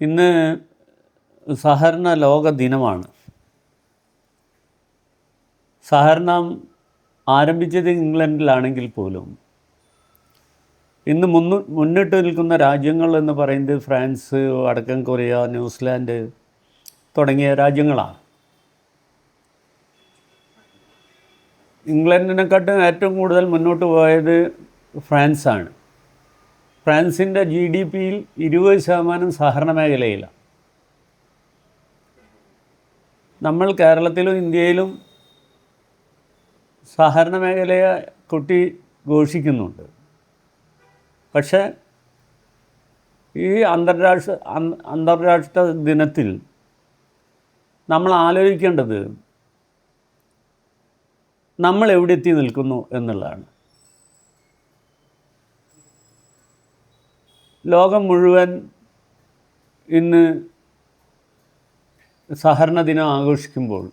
ഇന്ന് സഹകരണ ലോക ദിനമാണ്. സഹകരണം ആരംഭിച്ചത് ഇംഗ്ലണ്ടിലാണെങ്കിൽ പോലും. ഇന്ന് മുന്നു മുന്നിട്ട് നിൽക്കുന്ന രാജ്യങ്ങൾ എന്ന് പറയുന്നത് ഫ്രാൻസ് വടക്കൻ കൊറിയ ന്യൂസിലാൻഡ് തുടങ്ങിയ രാജ്യങ്ങളാണ്. ഇംഗ്ലണ്ടിനെക്കാട്ടും ഏറ്റവും കൂടുതൽ മുന്നോട്ട് പോയത് ഫ്രാൻസാണ്. ഫ്രാൻസിന്റെ ജി ഡി പിയിൽ ഇരുപത് ശതമാനം സഹകരണ മേഖലയിലാണ് നമ്മൾ കേരളത്തിലും ഇന്ത്യയിലും സഹകരണ മേഖലയെ കുട്ടി ഘോഷിക്കുന്നുണ്ട്. പക്ഷേ ഈ അന്തർരാഷ്ട്ര അന്താരാഷ്ട്ര ദിനത്തിൽ നമ്മൾ ആലോചിക്കേണ്ടത് നമ്മൾ എവിടെ എത്തി നിൽക്കുന്നു എന്നുള്ളതാണ്. ലോകം മുഴുവൻ ഇന്ന് സഹകരണ ദിനം ആഘോഷിക്കുമ്പോൾ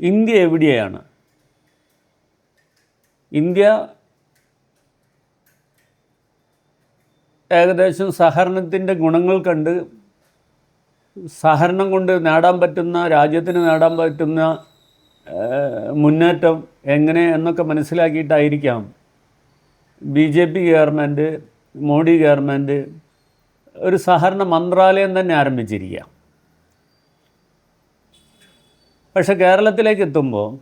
ഇന്ത്യ എവിടെയാണ്? ഇന്ത്യ ഏകദേശം സഹകരണത്തിന്റെ ഗുണങ്ങൾ കണ്ട് സഹകരണം കൊണ്ട് നേടാൻ പറ്റുന്ന രാജ്യത്തിന് നേടാൻ പറ്റുന്ന മുന്നേറ്റം എങ്ങനെ എന്നൊക്കെ മനസ്സിലാക്കിയിട്ടായിരിക്കാം B J P government Modi government ഒരു സഹകരണ മന്ത്രാലയം തന്നെ ആരംഭിച്ചിരിക്കുക. പക്ഷെ കേരളത്തിലേക്ക് എത്തുമ്പോൾ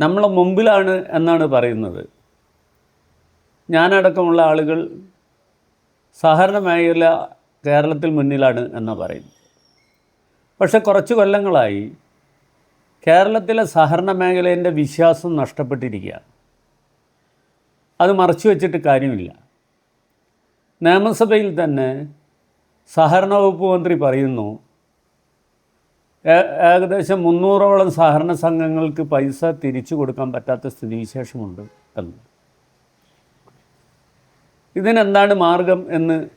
നമ്മളെ മുമ്പിലാണ് എന്നാണ് പറയുന്നത്. ഞാനടക്കമുള്ള ആളുകൾ സഹകരണ മേഖല കേരളത്തിൽ മുന്നിലാണ് എന്നാണ് പറയുന്നത്. പക്ഷെ കുറച്ച് കൊല്ലങ്ങളായി കേരളത്തിലെ സഹകരണ മേഖലേന്റെ വിശ്വാസം നഷ്ടപ്പെട്ടിരിക്കുകയാണ്. അത് മറച്ചു വെച്ചിട്ട് കാര്യമില്ല. നിയമസഭയിൽ തന്നെ സഹകരണ വകുപ്പ് മന്ത്രി പറയുന്നു ഏകദേശം മുന്നൂറോളം സഹകരണ സംഘങ്ങൾക്ക് പൈസ തിരിച്ചു കൊടുക്കാൻ പറ്റാത്ത സ്ഥിതിവിശേഷമുണ്ട് എന്ന്. ഇതിനെന്താണ് മാർഗം എന്ന്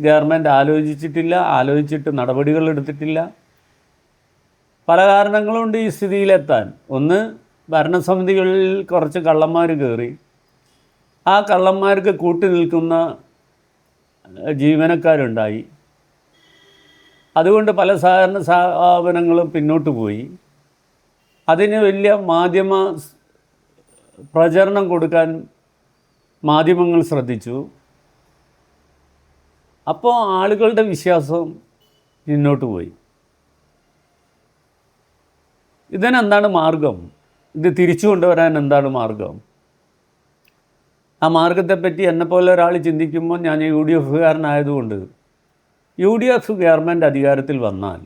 ഗവൺമെന്റ് ആലോചിച്ചിട്ടില്ല ആലോചിച്ചിട്ട് നടപടികൾ എടുത്തിട്ടില്ല. പല കാരണങ്ങളുണ്ട് ഈ സ്ഥിതിയിലെത്താൻ. ഒന്ന് ഭരണസമിതികളിൽ കുറച്ച് കള്ളന്മാർ കയറി. ആ കള്ളന്മാർക്ക് കൂട്ടി നിൽക്കുന്ന ജീവനക്കാരുണ്ടായി. അതുകൊണ്ട് പല സഹകരണ സ്ഥാപനങ്ങളും പിന്നോട്ട് പോയി. അതിന് വലിയ മാധ്യമ പ്രചരണം കൊടുക്കാൻ മാധ്യമങ്ങൾ ശ്രദ്ധിച്ചു. അപ്പോൾ ആളുകളുടെ വിശ്വാസം പിന്നോട്ട് പോയി. ഇതിനെന്താണ് മാർഗം? ഇത് തിരിച്ചു കൊണ്ടുവരാൻ എന്താണ് മാർഗം? ആ മാർഗത്തെപ്പറ്റി എന്നെപ്പോലെ ഒരാൾ ചിന്തിക്കുമ്പോൾ ഞാൻ യു ഡി എഫുകാരനായതുകൊണ്ട് യു ഡി എഫ് ഗവൺമെന്റ് അധികാരത്തിൽ വന്നാൽ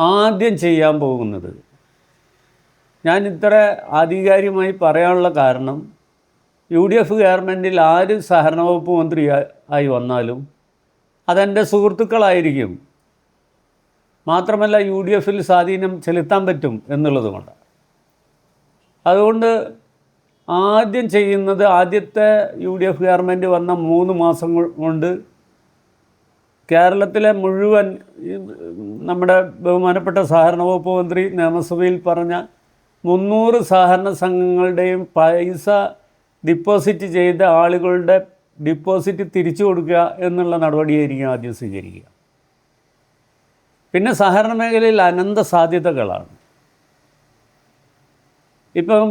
ആദ്യം ചെയ്യാൻ പോകുന്നത് ഞാൻ ഇത്ര ആധികാരികമായി പറയാനുള്ള കാരണം യു ഡി എഫ് ഗവൺമെന്റിൽ ആര് സഹകരണ വകുപ്പ് മന്ത്രി ആയി വന്നാലും അതെന്റെ സുഹൃത്തുക്കളായിരിക്കും. മാത്രമല്ല യു ഡി എഫിൽ സ്വാധീനം ചെലുത്താൻ പറ്റും എന്നുള്ളതുകൊണ്ട്. അതുകൊണ്ട് ആദ്യം ചെയ്യുന്നത് ആദ്യത്തെ യു ഡി എഫ് ഗവൺമെന്റ് വന്ന മൂന്ന് മാസം കൊണ്ട് കേരളത്തിലെ മുഴുവൻ നമ്മുടെ ബഹുമാനപ്പെട്ട സഹകരണ വകുപ്പ് മന്ത്രി നിയമസഭയിൽ പറഞ്ഞ മുന്നൂറ് സഹകരണ സംഘങ്ങളുടെയും പൈസ ഡിപ്പോസിറ്റ് ചെയ്ത ആളുകളുടെ ഡിപ്പോസിറ്റ് തിരിച്ചു കൊടുക്കുക എന്നുള്ള നടപടിയായിരിക്കും ആദ്യം സ്വീകരിക്കുക. പിന്നെ സഹകരണ മേഖലയിൽ അനന്ത സാധ്യതകളാണ്. ഇപ്പം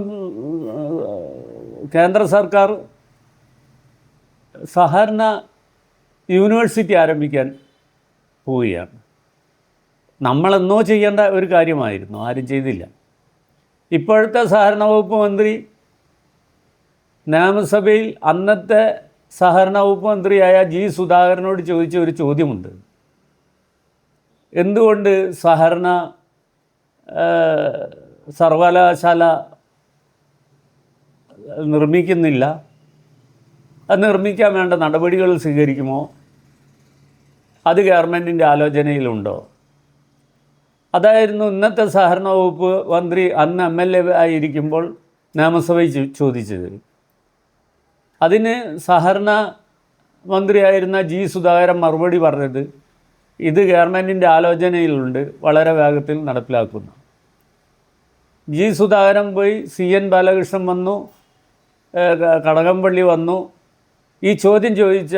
കേന്ദ്ര സർക്കാർ സഹകരണ യൂണിവേഴ്സിറ്റി ആരംഭിക്കാൻ പോവുകയാണ്. നമ്മളെന്നോ ചെയ്യേണ്ട ഒരു കാര്യമായിരുന്നു ആരും ചെയ്തില്ല. ഇപ്പോഴത്തെ സഹകരണ വകുപ്പ് മന്ത്രി നിയമസഭയിൽ അന്നത്തെ സഹകരണ വകുപ്പ് മന്ത്രിയായ ജി സുധാകരനോട് ചോദിച്ച ഒരു ചോദ്യമുണ്ട്. എന്തുകൊണ്ട് സഹകരണ സർവകലാശാല നിർമ്മിക്കുന്നില്ല. അത് നിർമ്മിക്കാൻ വേണ്ട നടപടികൾ സ്വീകരിക്കുമോ? അത് ഗവൺമെന്റിന്റെ ആലോചനയിലുണ്ടോ? അതായിരുന്നു ഇന്നത്തെ സഹകരണ വകുപ്പ് മന്ത്രി അന്ന് എം എൽ എ ആയിരിക്കുമ്പോൾ നിയമസഭയിൽ ചോദിച്ചത്. അതിന് സഹകരണ മന്ത്രിയായിരുന്ന ജി സുധാകരൻ മറുപടി പറഞ്ഞത് ഇത് ഗവൺമെന്റിന്റെ ആലോചനയിലുണ്ട് വളരെ വേഗത്തിൽ നടപ്പിലാക്കുന്നു. ജി സുധാകരൻ പോയി സി എൻ ബാലകൃഷ്ണൻ വന്നു കടകംപള്ളി വന്നു. ഈ ചോദ്യം ചോദിച്ച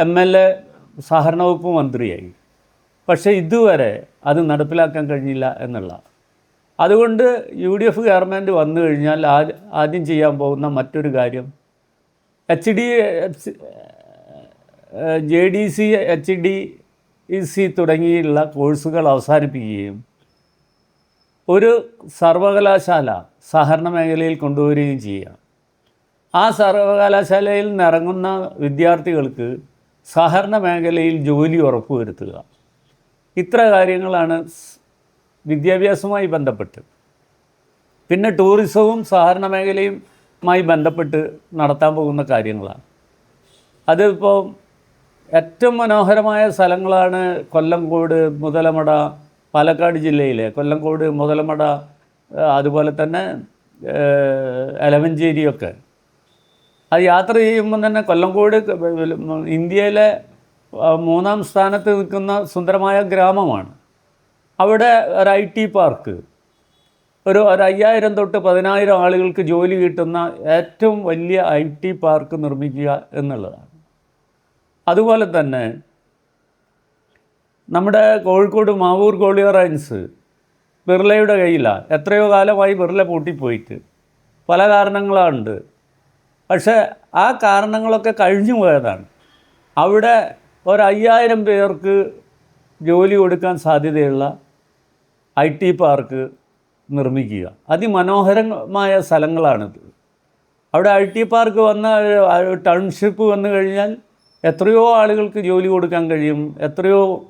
എം എൽ എ സഹകരണ വകുപ്പ് മന്ത്രിയായി. പക്ഷേ ഇതുവരെ അത് നടപ്പിലാക്കാൻ കഴിഞ്ഞില്ല എന്നുള്ള. അതുകൊണ്ട് യു ഡി എഫ് ഗവൺമെന്റ് വന്നു കഴിഞ്ഞാൽ ആദ്യ- ചെയ്യാൻ പോകുന്ന മറ്റൊരു കാര്യം H D J D C H D C തുടങ്ങിയുള്ള കോഴ്സുകൾ അവസാനിപ്പിക്കുകയും ഒരു സർവകലാശാല സഹകരണ മേഖലയിൽ കൊണ്ടുവരികയും ചെയ്യുക. ആ സർവകലാശാലയിൽ നിന്നിറങ്ങുന്ന വിദ്യാർത്ഥികൾക്ക് സഹകരണ മേഖലയിൽ ജോലി ഉറപ്പുവരുത്തുക. ഇത്ര കാര്യങ്ങളാണ് വിദ്യാഭ്യാസവുമായി ബന്ധപ്പെട്ട്. പിന്നെ ടൂറിസവും സഹകരണ മേഖലയുമായി ബന്ധപ്പെട്ട് നടത്താൻ പോകുന്ന കാര്യങ്ങളാണ്. അതിപ്പോൾ ഏറ്റവും മനോഹരമായ സ്ഥലങ്ങളാണ് കൊല്ലംകോട് മുതലമട പാലക്കാട് ജില്ലയിലെ കൊല്ലംകോട് മുതലമട അതുപോലെ തന്നെ എലവഞ്ചേരിയൊക്കെ. അത് യാത്ര ചെയ്യുമ്പോൾ തന്നെ കൊല്ലംകോട് ഇന്ത്യയിലെ മൂന്നാം സ്ഥാനത്ത് നിൽക്കുന്ന സുന്ദരമായ ഗ്രാമമാണ്. അവിടെ ഒരു ഐ ടി പാർക്ക്. ഒരു ഒരു അയ്യായിരം തൊട്ട് പതിനായിരം ആളുകൾക്ക് ജോലി കിട്ടുന്ന ഏറ്റവും വലിയ ഐ ടി പാർക്ക് നിർമ്മിക്കുക എന്നുള്ളതാണ്. അതുപോലെ തന്നെ നമ്മുടെ കോഴിക്കോട് മാവൂർ ഗോളിയറൈൻസ് ബിർളയുടെ കയ്യിലാണ് എത്രയോ കാലമായി ബിർള പൂട്ടിപ്പോയിട്ട്. പല കാരണങ്ങളുണ്ട്. പക്ഷേ ആ കാരണങ്ങളൊക്കെ കഴിഞ്ഞു പോയതാണ്. അവിടെ ഒരു അയ്യായിരം പേർക്ക് ജോലി കൊടുക്കാൻ സാധ്യതയുള്ള ഐ ടി പാർക്ക് നിർമ്മിക്കുക. അതിമനോഹരമായ സ്ഥലങ്ങളാണിത്. അവിടെ ഐ ടി പാർക്ക് വന്ന ടൗൺഷിപ്പ് വന്നു കഴിഞ്ഞാൽ എത്രയോ ആളുകൾക്ക് ജോലി കൊടുക്കാൻ കഴിയും. എത്രയോ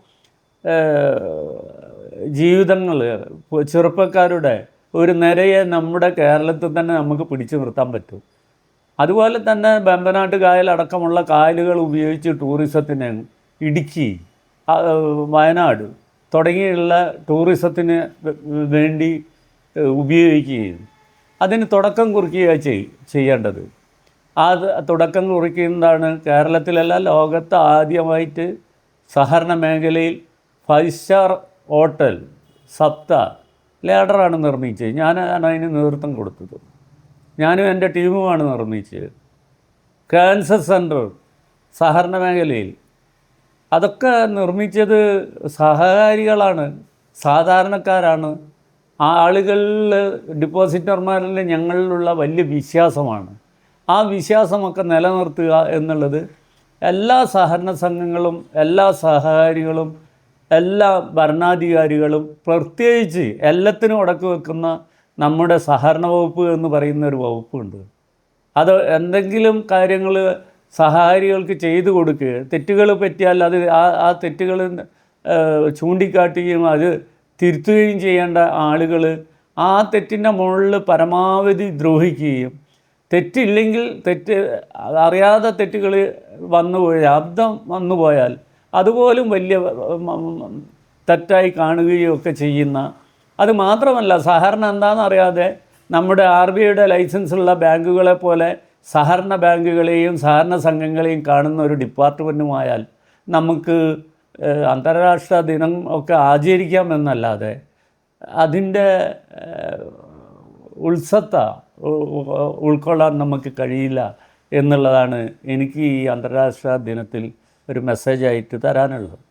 ജീവിതങ്ങൾ ചെറുപ്പക്കാരുടെ ഒരു നിരയെ നമ്മുടെ കേരളത്തിൽ തന്നെ നമുക്ക് പിടിച്ചു നിർത്താൻ പറ്റും. അതുപോലെ തന്നെ ബമ്പനാട്ട് കായലടക്കമുള്ള കായലുകൾ ഉപയോഗിച്ച് ടൂറിസത്തിന് ഇടുക്കി വയനാട് തുടങ്ങിയുള്ള ടൂറിസത്തിന് വേണ്ടി ഉപയോഗിക്കുകയും അതിന് തുടക്കം കുറിക്കുക ചെയ് ചെയ്യേണ്ടത്. ആ തുടക്കം കുറിക്കുന്നതാണ് കേരളത്തിലല്ല ലോകത്ത് ആദ്യമായിട്ട് സഹകരണ മേഖലയിൽ ഫൈവ് സ്റ്റാർ ഹോട്ടൽ സപ്ത ലേഡറാണ് നിർമ്മിച്ചത്. ഞാനാണ് അതിന് നേതൃത്വം കൊടുത്തത്. ഞാനും എന്റെ ടീമുമാണ് നിർമ്മിച്ചത്. ക്യാൻസർ സെന്റർ സഹകരണ മേഖലയിൽ. അതൊക്കെ നിർമ്മിച്ചത് സഹകാരികളാണ് സാധാരണക്കാരാണ്. ആ ആളുകളിൽ ഡിപ്പോസിറ്റർമാരിൽ ഞങ്ങളിലുള്ള വലിയ വിശ്വാസമാണ്. ആ വിശ്വാസമൊക്കെ നിലനിർത്തുക എന്നുള്ളത് എല്ലാ സഹകരണ സംഘങ്ങളും എല്ലാ സഹകാരികളും എല്ലാ ഭരണാധികാരികളും പ്രത്യേകിച്ച് എല്ലാത്തിനും ഉടക്ക് വെക്കുന്ന നമ്മുടെ സഹകരണ വകുപ്പ് എന്ന് പറയുന്ന ഒരു വകുപ്പുണ്ട്. അത് എന്തെങ്കിലും കാര്യങ്ങൾ സഹാരികൾക്ക് ചെയ്തു കൊടുക്കുക തെറ്റുകൾ പറ്റിയാൽ അത് ആ ആ തെറ്റുകൾ ചൂണ്ടിക്കാട്ടുകയും അത് തിരുത്തുകയും ചെയ്യേണ്ട ആളുകൾ ആ തെറ്റിന്റെ മുകളിൽ പരമാവധി ദ്രോഹിക്കുകയും തെറ്റില്ലെങ്കിൽ തെറ്റ് അറിയാതെ തെറ്റുകൾ വന്നുപോയാൽ അബ്ദം വന്നുപോയാൽ അതുപോലും വലിയ തെറ്റായി കാണുകയും ഒക്കെ ചെയ്യുന്ന അത് മാത്രമല്ല സഹകരണ എന്താണെന്ന് അറിയാതെ നമ്മുടെ ആർ ബി ഐയുടെ ലൈസൻസുള്ള ബാങ്കുകളെ പോലെ സഹകരണ ബാങ്കുകളെയും സഹകരണ സംഘങ്ങളെയും കാണുന്ന ഒരു ഡിപ്പാർട്ട്മെന്റുമായാൽ നമുക്ക് അന്താരാഷ്ട്ര ദിനം ഒക്കെ ആചരിക്കാമെന്നല്ലാതെ അതിന്റെ ഉത്സത്ത ഉൾക്കൊള്ളാൻ നമുക്ക് കഴിയില്ല എന്നുള്ളതാണ് എനിക്ക് ഈ അന്താരാഷ്ട്ര ദിനത്തിൽ ഒരു മെസ്സേജായിട്ട് തരാനുള്ളത്.